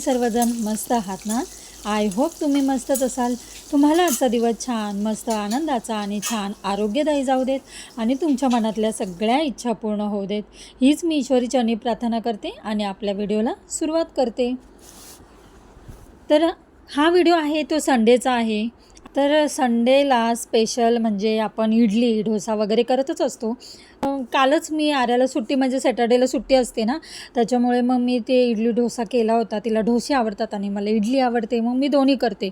तुम्ही सर्वजण मस्त आहात ना? आय होप तुम्ही मस्तच असाल. तुम्हाला आजचा दिवस छान मस्त आनंदाचा आणि छान आरोग्यदायी जाऊ देत आणि तुमच्या मनातल्या सगळ्या इच्छा पूर्ण होऊ देत. हीच मी ईश्वरी चरणी प्रार्थना करते आणि आपल्या व्हिडिओला सुरुवात करते. तर हा व्हिडिओ आहे तो संडेचा आहे. तर संडेला स्पेशल म्हणजे आपण इडली डोसा वगैरे करतच असतो. कालच मी आर्याला सुट्टी म्हणजे सॅटर्डेला सुट्टी असते ना त्याच्यामुळे मग मी ते इडली डोसा केला होता. तिला डोसे आवडतात आणि मला इडली आवडते मग मी दोन्ही करते.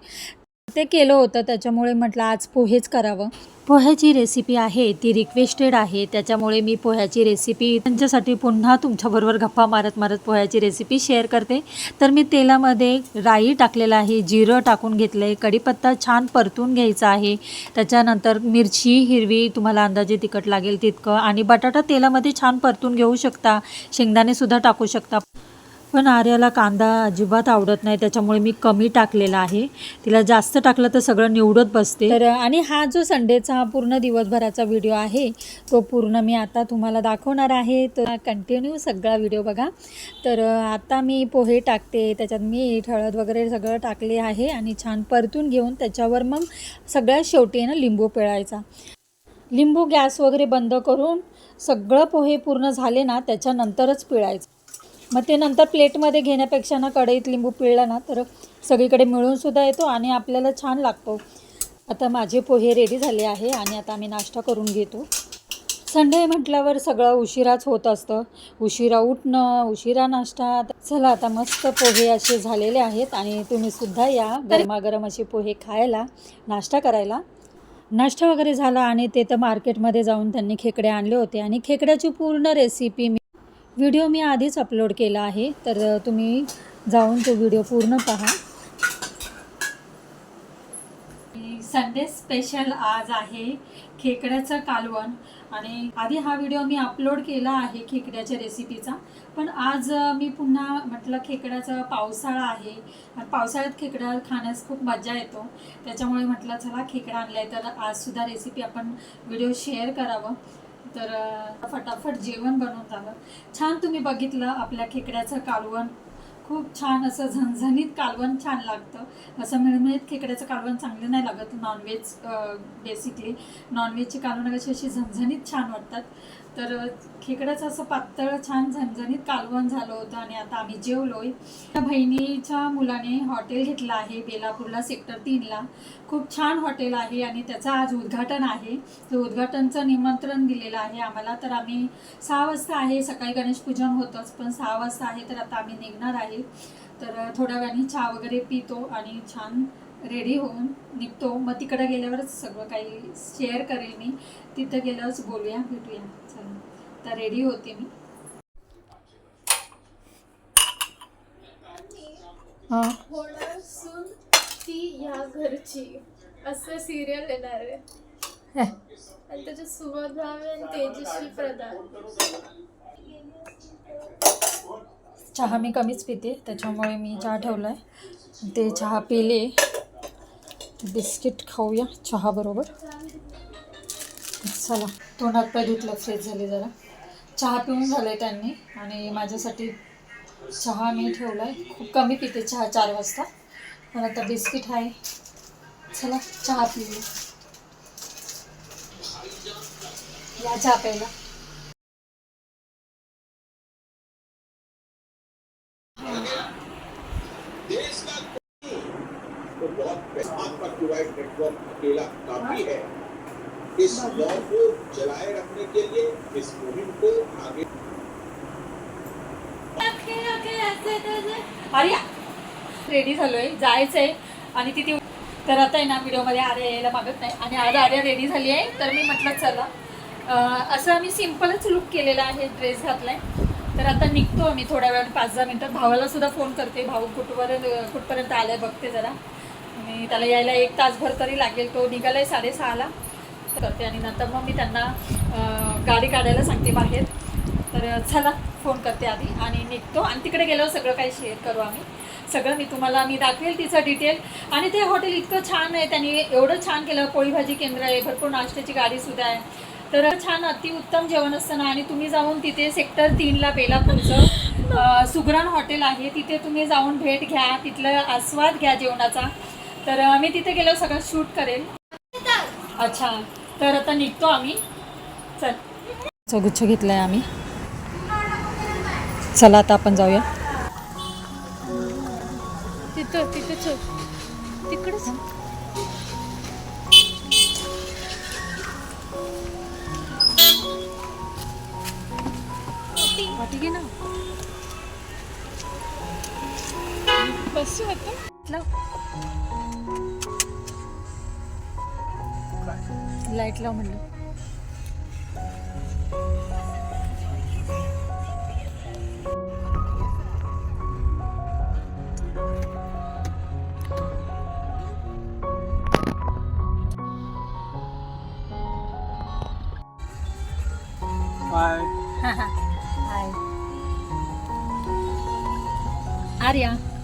ते केलं होतं त्याच्यामुळे म्हटलं आज पोहेच करावं. पोह्याची रेसिपी आहे ती रिक्वेस्टेड आहे. त्याच्यामुळे मी पोह्याची रेसिपी त्यांच्यासाठी पुन्हा तुमच्याबरोबर गप्पा मारत मारत पोह्याची रेसिपी शेअर करते. तर मी तेलामध्ये राई टाकलेलं आहे जिरं टाकून घेतलं आहे कढीपत्ता छान परतून घ्यायचा आहे. त्याच्यानंतर मिरची हिरवी तुम्हाला अंदाजे तिखट लागेल तितकं. आणि बटाटा तेलामध्ये छान परतून घेऊ शकता. शेंगदाणेसुद्धा टाकू शकता. पण आर्याला कांदा अजिबात आवडत नाही त्याच्यामुळे मी कमी टाकलेला आहे. तिला जास्त टाकलं तर सगळं निवडत बसते. तर आणि हा जो संडेचा पूर्ण दिवसभराचा व्हिडिओ आहे तो पूर्ण मी आता तुम्हाला दाखवणार आहे. तर कंटिन्यू सगळा व्हिडिओ बघा. तर आता मी पोहे टाकते त्याच्यात मी हळद वगैरे सगळं टाकले आहे आणि छान परतून घेऊन त्याच्यावर मग सगळ्यात शेवटी ना लिंबू पिळायचा. लिंबू गॅस वगैरे बंद करून सगळं पोहे पूर्ण झाले ना त्याच्यानंतरच पिळायचं. मग ते नंतर प्लेटमध्ये घेण्यापेक्षा ना कढईत लिंबू पिळला ना तर सगळीकडे मिळूनसुद्धा येतो आणि आपल्याला छान लागतो. आता माझे पोहे रेडी झाले आहे आणि आता आम्ही नाश्ता करून घेतो. संडे म्हटल्यावर सगळं उशिराच होत असतं. उशिरा उठणं उशिरा नाश्ता. चला आता मस्त पोहे असे झालेले आहेत आणि तुम्ही सुद्धा या गरमागरम असे पोहे खायला नाश्ता करायला. नाश्ता वगैरे झाला आणि ते तर मार्केटमध्ये जाऊन त्यांनी खेकडे आणले होते आणि खेकड्याची पूर्ण रेसिपी मी व्हिडिओ मी आधीच अपलोड केला आहे तर तुम्ही जाऊन तो व्हिडिओ पूर्ण पहा. संडे स्पेशल आज आहे खेकड्याचं कालवण आणि आधी हा व्हिडिओ मी अपलोड केला आहे खेकड्याच्या रेसिपीचा पण आज मी पुन्हा म्हटलं खेकड्याचा पावसाळा आहे आणि पावसाळ्यात खेकडा खाण्यास खूप मजा येतो त्याच्यामुळे म्हटलं चला खेकडा आणलाय तर आजसुद्धा रेसिपी आपण व्हिडिओ शेअर करावं. तर फटाफट जेवण बनवून झालं छान तुम्ही बघितलं आपल्या खेकड्याचं कालवण. खूप छान असं झणझणीत कालवण छान लागतं. असं मिळमिळीत खेकड्याचं कालवण चांगलं नाही लागत नॉनव्हेज बेसिकली नॉनव्हेजची कालवणं कशी अशी झणझणीत छान वाटतात. तर खेकड्याचं असं पातळ छान झणझणीत कालवण झालं होतं आणि आता आम्ही जेवलोय. त्या बहिणीच्या मुलाने हॉटेल घेतलं आहे बेलापूरला सेक्टर तीनला. खूप छान हॉटेल आहे आणि त्याचं आज उद्घाटन आहे. तर उद्घाटनचं निमंत्रण दिलेलं आहे आम्हाला. तर आम्ही सहा वाजता आहे सकाळी गणेश पूजन होतंच पण सहा वाजता आहे तर आता आम्ही निघणार आहे. तर थोड्या वेळाने चहा वगैरे पितो आणि छान रेडी होऊन निघतो. मग तिकडे गेल्यावरच सगळं काही शेअर करेल मी. तिथं गेल्यावरच बोलूया भेटूया. चला. तर रेडी होते मी. हां. होणार सून ती या घरची. असं सिरियल येणार आहे. आणि त्याच्यात सुबोध भावे आणि तेजस्वी प्रधान. चहा मी कमीच पिते त्याच्यामुळे मी चहा ठेवला आहे ते चहा पिले. बिस्किट खाऊया चहा बरोबर. चला तोंडात पाय धुतलं फ्रेश झाले जरा. चहा पिऊन झालं आहे त्यांनी आणि माझ्यासाठी चहा मी ठेवला आहे खूप कमी पिते चहा चार वाजता. पण आता बिस्किट आहे. चला चहा पिऊया. या चहा प्यायला. अकेला काफी है। इस लॉ को चलाए रखने के लिए इस मुहिम को आगे अरे रेडी झालोय जायचंय. आणि तिथे तर आता आहे ना व्हिडिओमध्ये आर्या यायला मागत नाही. आणि आज आर्या रेडी झाली आहे. तर मी म्हटलं चला. अं, असं आम्ही सिम्पलच लुक केलेला आहे ड्रेस घातलाय. तर आता निघतो आम्ही थोड्या वेळात पाच दहा मिनटात भावाला सुद्धा फोन करते. भाऊ कुठपर्यंत कुठपर्यंत आलाय बघते जरा. आणि त्याला यायला एक तासभर तरी लागेल. तो निघालाय साडेसहाला. करते आणि नंतर मग मी त्यांना गाडी काढायला सांगते बाहेर. तर चला फोन करते आधी आणि निघतो. आणि तिकडे गेल्यावर सगळं काही शेअर करू आम्ही. सगळं मी तुम्हाला मी दाखवेल तिचं डिटेल आणि ते हॉटेल इतकं छान आहे. त्यांनी एवढं छान केलं. पोळीभाजी केंद्र आहे. भरपूर नाश्त्याची गाडीसुद्धा आहे. तर छान अतिउत्तम जेवण असतं ना. आणि तुम्ही जाऊन तिथे सेक्टर तीनला बेलापूरचं अ, सुगरण हॉटेल आहे. तिथे तुम्ही जाऊन भेट घ्या. तिथलं आस्वाद घ्या जेवणाचा. तर आम्ही मी तिथे गेलो सगळं शूट करेल अच्छा तर आता निघतो आम्ही. चल. गुच्छ घेतलाय आम्ही. चला आता आपण जाऊया. तिथं तिथे चल. तिकडच ठीक आहे ना. बसू आता. लाइट लाव म्हणलं. हाय आर्या. चला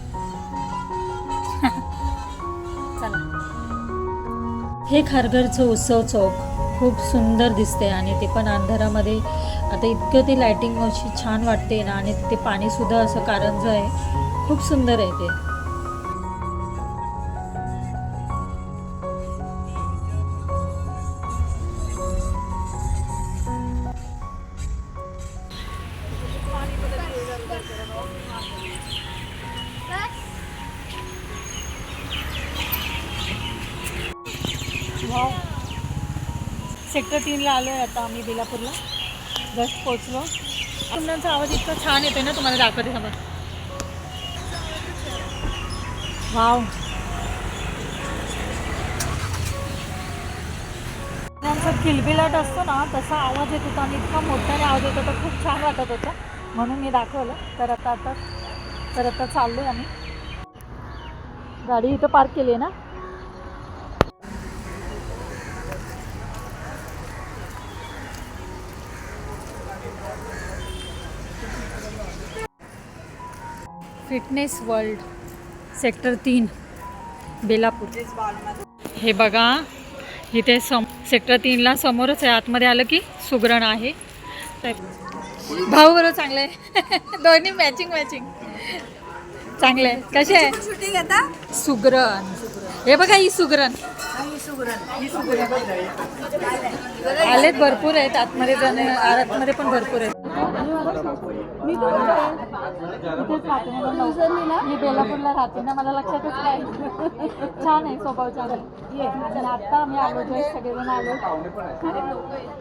हे खारघरचं उत्सव चौक खूप सुंदर दिसते आणि ते पण अंधारामध्ये. आता इतकं ते लायटिंग अशी छान वाटते ना आणि तिथे पाणीसुद्धा असं कारंज आहे खूप सुंदर आहे ते. सेक्टर तीनला आलो आहे आता आम्ही बेलापूरला. जस्ट पोचलो कुंडांचा आवाज इतका छान येतो ना तुम्हाला दाखवते समज वाव. आमचा किलबिलाट असतो ना तसा आवाज येत होता आणि इतका मोठ्याने आवाज येत होता खूप छान वाटत होता. म्हणून मी दाखवलं. तर आता आता तर आता चाललो आहे आम्ही. गाडी इथं पार्क केली आहे ना? फिटनेस वर्ल्ड सेक्टर तीन बेलापूर. हे बघा इथे सम सेक्टर तीनला समोरच आहे आतमध्ये आलं की सुगरण आहे. भाऊ बरोबर चांगलं आहे. दोन्ही मॅचिंग मॅचिंग चांगलं आहे. कसे आहे? सुगरण. हे बघा ही सुगरण. आलेत भरपूर आहेत. आतमध्ये जण आतमध्ये पण भरपूर आहेत. मी राहते ना मला मी बेलापूरला राहते ना मला लक्षातच नाही. छान आहे स्वभाव छान आहे आत्ता आता आम्ही आलो सगळेजण आलो.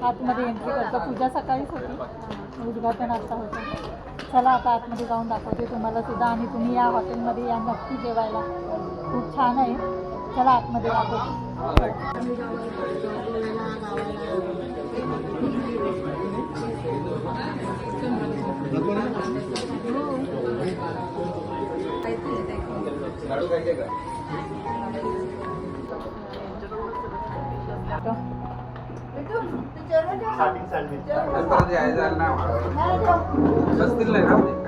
आतमध्ये एंट्री करतो. पूजा सकाळीच होती. उद्घाटन आता होतं. चला आता आतमध्ये जाऊन दाखवते तुम्हाला सुद्धा. आणि तुम्ही या हॉटेलमध्ये या. नक्की जेवायला. खूप छान आहे. चला आतमध्ये दाखवते स्टार्टिंग चालली नसतील ना?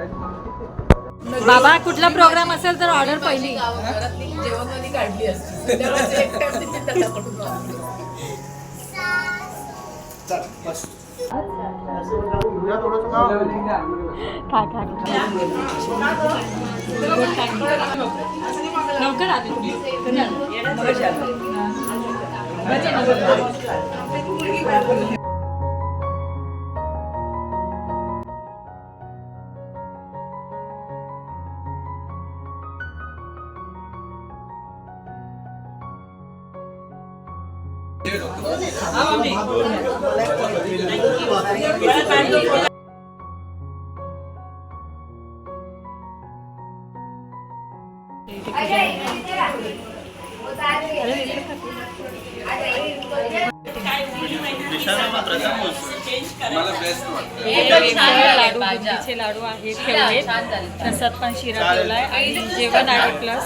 बाबा कुठला प्रोग्राम असेल तर ऑर्डर पहिली. खा खा लवकर आले. आले? लाडू बुंदीचे लाडू आहेत ठेवले प्रसाद पण शिरा ठेवलाय आणि जेवण आहे प्लस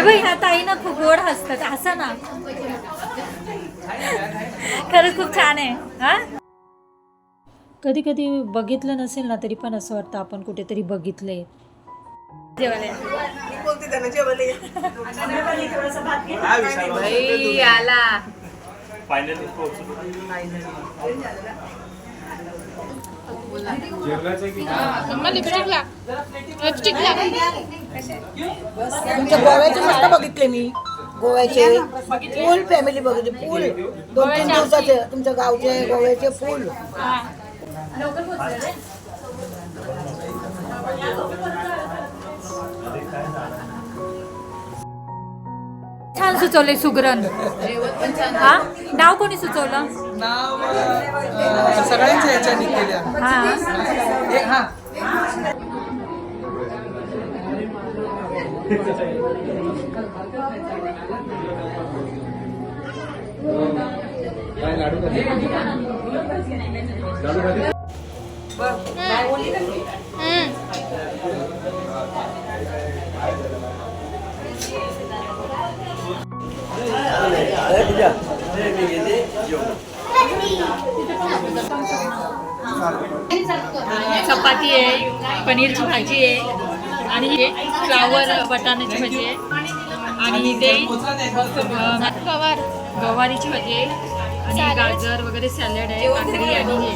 हे बाई ह्या ताई ना खूप गोड हसतात. हसा ना. खरंच खूप छान आहे. हा? कधी कधी बघितलं नसेल ना तरी पण असं वाटतं आपण कुठेतरी तुमच्या गोव्याचे मस्त बघितले मी. गोव्याचे फुल फॅमिली बघितली. फुल दोन तीन दिवसाचे. तुमच्या गावचे गोव्याचे फुल छान सुचवले सुगरण. हा? नाव कोणी सुचवलं? नाव सगळ्यांच्या ह्याच्यानी केल्या. हा. एक हा. चपाती आहे पनीरची भाजी आहे आणि हे फ्लावर वाटाण्याची भाजी आहे. आणि अ, गवार गवारीची भाजी आहे. आणि गाजर वगैरे सॅलड आहे काकडी आणि हे.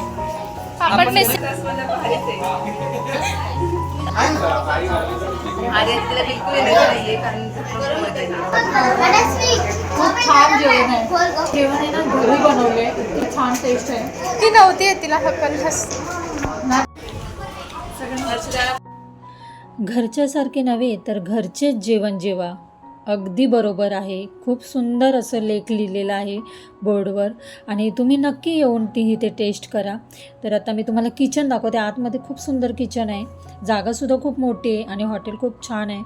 खूप छान जेवण आहे जेवण आहे ना घरी बनवले खूप छान टेस्ट आहे ती नव्हती आहे तिला घरच्यासारखे नव्हे तर घरचेच जेवण जेवा. अगदी बरोबर आहे. खूप सुंदर असं लेख लिहिलेलं आहे बोर्डवर आणि तुम्ही नक्की येऊन ती इथे टेस्ट करा. तर आता मी तुम्हाला किचन दाखवते. आतमध्ये खूप सुंदर किचन आहे. जागासुद्धा खूप मोठी आहे आणि हॉटेल खूप छान आहे.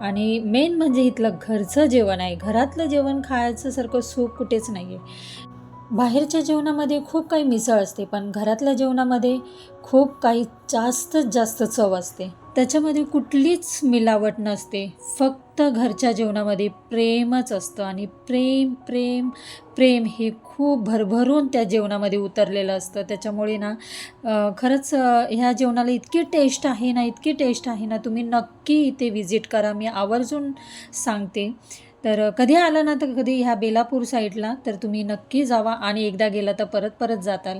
आणि मेन म्हणजे इथलं घरचं जेवण आहे. घरातलं जेवण खायचं सारखं सुख कुठेच नाही आहे बाहेरच्या जेवणामध्ये खूप काही मिसळ असते पण घरातल्या जेवणामध्ये खूप काही जास्तच जास्त चव असते. त्याच्यामध्ये कुठलीच मिलावट नसते. फक्त घरच्या जेवणामध्ये प्रेमच असतं आणि प्रेम प्रेम प्रेम हे खूप भरभरून त्या जेवणामध्ये उतरलेलं असतं. त्याच्यामुळे ना खरंच ह्या जेवणाला इतकी टेस्ट आहे ना इतकी टेस्ट आहे ना तुम्ही नक्की इथे व्हिजिट करा. मी आवर्जून सांगते. तर कधी आलं ना तर कधी ह्या बेलापूर साईडला तर तुम्ही नक्की जावा आणि एकदा गेला तर परत परत जाताल.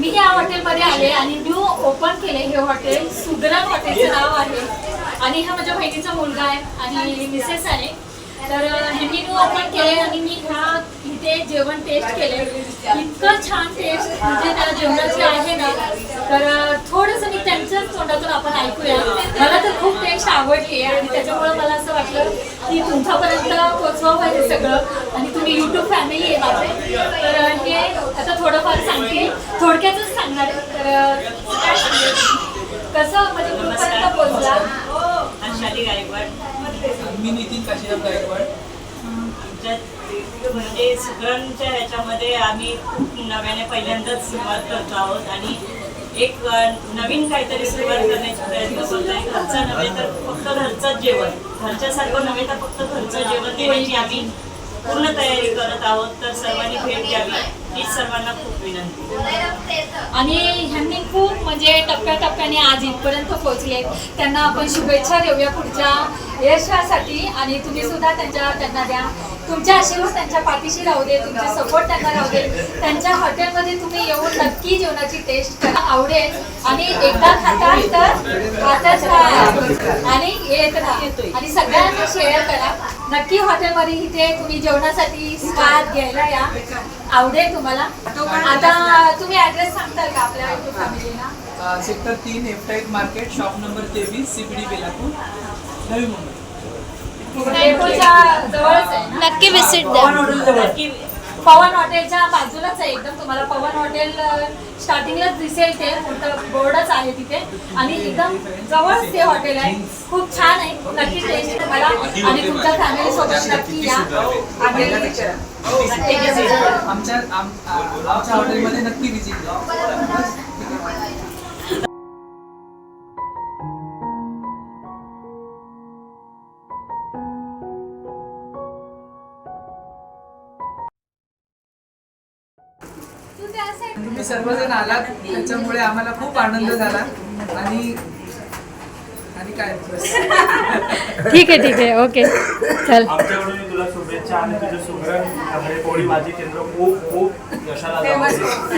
मी या हॉटेलमध्ये आले आणि न्यू ओपन केले हे हॉटेल सुगरण हॉटेलचं नाव आहे. आणि हा माझ्या बहिणीचा मुलगा आहे आणि मिसेस आहे. तर ह्यांनी न्यू ओपन केले आणि मी ह्या इथे जेवण टेस्ट केले. इतकं छान टेस्ट म्हणजे त्या जेवणाची आहे ना तर थोडंसं मी त्यांच्याच तोंडातून आपण ऐकूया. मला तर खूप टेस्ट आवडली आहे आणि त्याच्यामुळे मला असं वाटलं की तुमच्यापर्यंत पोचवावं पाहिजे सगळं. आणि तुम्ही यूट्यूब फॅमिली आहे माझे तर हे आता थोडंफार सांगते थोडक्यातच सांगणार आहे. तर काय सांगेल कसं म्हणजे कुठपर्यंत पोचला आशाली गायकवाड. मी नितीन काशीराम गायकवाड. आमच्या म्हणजे सुगरणच्या ह्याच्यामध्ये आम्ही खूप नव्याने पहिल्यांदाच सुरुवात करतो आहोत आणि एक नवीन काहीतरी सुरुवात करण्याचा प्रयत्न करतो आहे घरचं नव्हे तर फक्त घरचंच जेवण. घरच्यासारखं नव्हे तर फक्त घरचं जेवण देण्याची आम्ही पूर्ण तयारी करत आहोत. तर सर्वांनी भेट द्यावी हीच सर्वांना खूप विनंती. आणि ह्यांनी खूप म्हणजे टप्प्याटप्प्याने आज इथपर्यंत पोहोचले त्यांना आपण शुभेच्छा देऊया पुढच्या यशासाठी आणि तुम्ही सुद्धा त्यांच्या त्यांना द्या. तुमच्या आशीर्वाद त्यांच्या पाठीशी राहू दे तुमचे सपोर्ट त्यांना राहू दे. त्यांच्या हॉटेलमध्ये तुम्ही येऊन नक्की जेवणाची टेस्ट करा आवडेल. आणि एकदा खाताल तर खाताच राहा आणि येत राहा. आणि सगळ्यांना शेअर करा. नक्की हॉटेलमध्ये इथे तुम्ही जेवणासाठी स्वाद घ्यायला या. आवडेल तुम्हाला? आता तुम्ही ऍड्रेस सांगताल का आपल्या फॅमिलीला सेक्टर तीन एफटाईट मार्केट शॉप नंबर तेवीस सीबीडी बेलापूर नवी मुंबई. जवळच आहे ना? नक्की विजिट द्या. नक्की पवन हॉटेलच्या बाजूलाच आहे एकदम. तुम्हाला पवन हॉटेल स्टार्टिंगलाच दिसेल ते. मोठं बोर्डच आहे तिथे. आणि एकदम जवळच ते हॉटेल आहे. खूप छान आहे. नक्की टेस्ट तुम्हाला आणि तुमच्या फॅमिली सोबत नक्की या. आमच्या आमच्या हॉटेलमध्ये नक्की विजिट तुम्ही सर्वजण आलात त्याच्यामुळे आम्हाला खूप आनंद झाला. आणि आणि काय. ठीक आहे ठीक आहे. ओके. चल. आमच्याकडून तुला शुभेच्छा आणि तुझे सुग्रण त्यामुळे पोळी भाजी केंद्र खूप खूप यशाला जाऊ दे.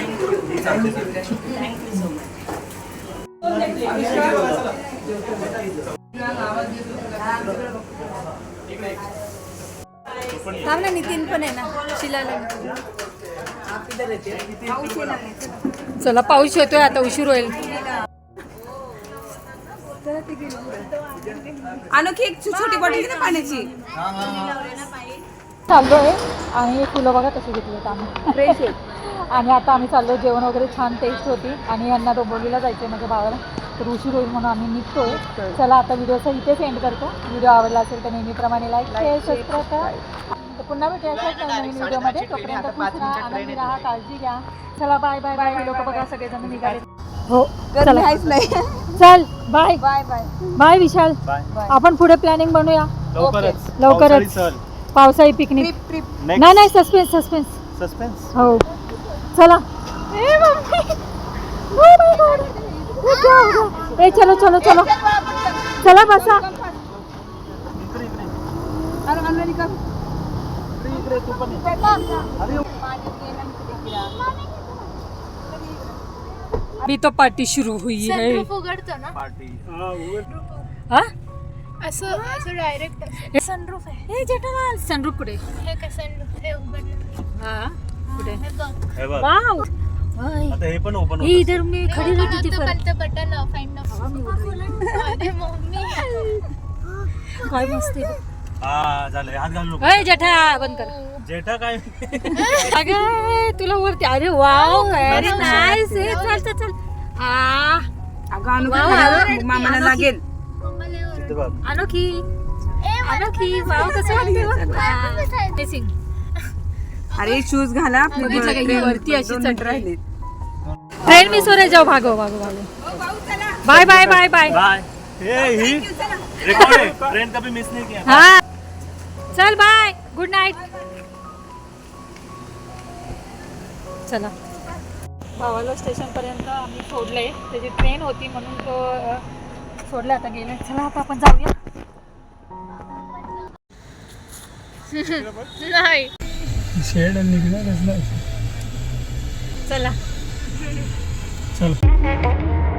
हीच आमची शुभेच्छा. थँक्यू सो मच थांब ना नितीन पण आहे ना शिलाला चला पाऊस येतोय आता उशीर होईल. आणखी एक छोटी बॉटल ना पाण्याची. चाललोय. आणि फुलं बघा कशी घेतली आम्ही. आणि आता आम्ही चाललो जेवण वगैरे छान टेस्ट होती. आणि यांना डोंबिवलीला जायचं आहे माझ्या भावाला. तर उशीर होईल म्हणून आम्ही निघतोय. चला. आता व्हिडिओचा इथेच एंड करतो. व्हिडिओ आवडला असेल तर नेहमीप्रमाणे लाईक शेअर सबस्क्राईब करा. तर पुन्हा भेटूया अशाच नवीन व्हिडिओमध्ये तोपर्यंत खुश राहा आनंदी राहा काळजी घ्या. चला बाय बाय बाय लोक बघा सगळेजण निघाले. हो चला. चल bye bye bye bye Vishal. Bye आपण पुढे प्लॅनिंग बनवूया लवकरच. लवकरच. पावसाळी पिकनिक. नाही नाही सस्पेन्स सस्पेन्स सस्पेन्स हो. चला. ए मम्मी. Oh. ए चलो चलो चलो. चला बसा. अभी तो पार्टी शुरू हुई है। Sunroof party. हा असं असं डायरेक्ट सनरूफ आहे कुठे हे। सनरूफ हे उघडलं हा कुठे हे बघ. वाव. आता हे पण ओपन इधर मी खड़ी रहती थी पण बटन फाइंड अरे मम्मी. काय मस्त आहे हा झालं. हात घालू नको. अय जेठा बंद कर. जेठा काय? अगं तुला वरती अरे वाव व्हेरी नाईस हे चल चल चल. आ. वाव, अरे, मामाला लागेल. बघ. अनोखी. अनोखी. वाव कसं वाटतं अरे शूज घाला. बघितलं का ही वरती अशी चढ राहिली ट्रेन मिस हो रे जाऊ भागो भागो भागो bye bye bye bye bye हे ही रेकॉर्ड आहे ट्रेन कभी मिस नहीं किया हा. चल बाय. गुड नाईट चला. भावाला स्टेशनपर्यंत आम्ही सोडले. त्याची ट्रेन होती म्हणून तो सोडला आता गेले. चला आता आपण जाऊया. नाही. शेड निघणारच नाही. चला. चल.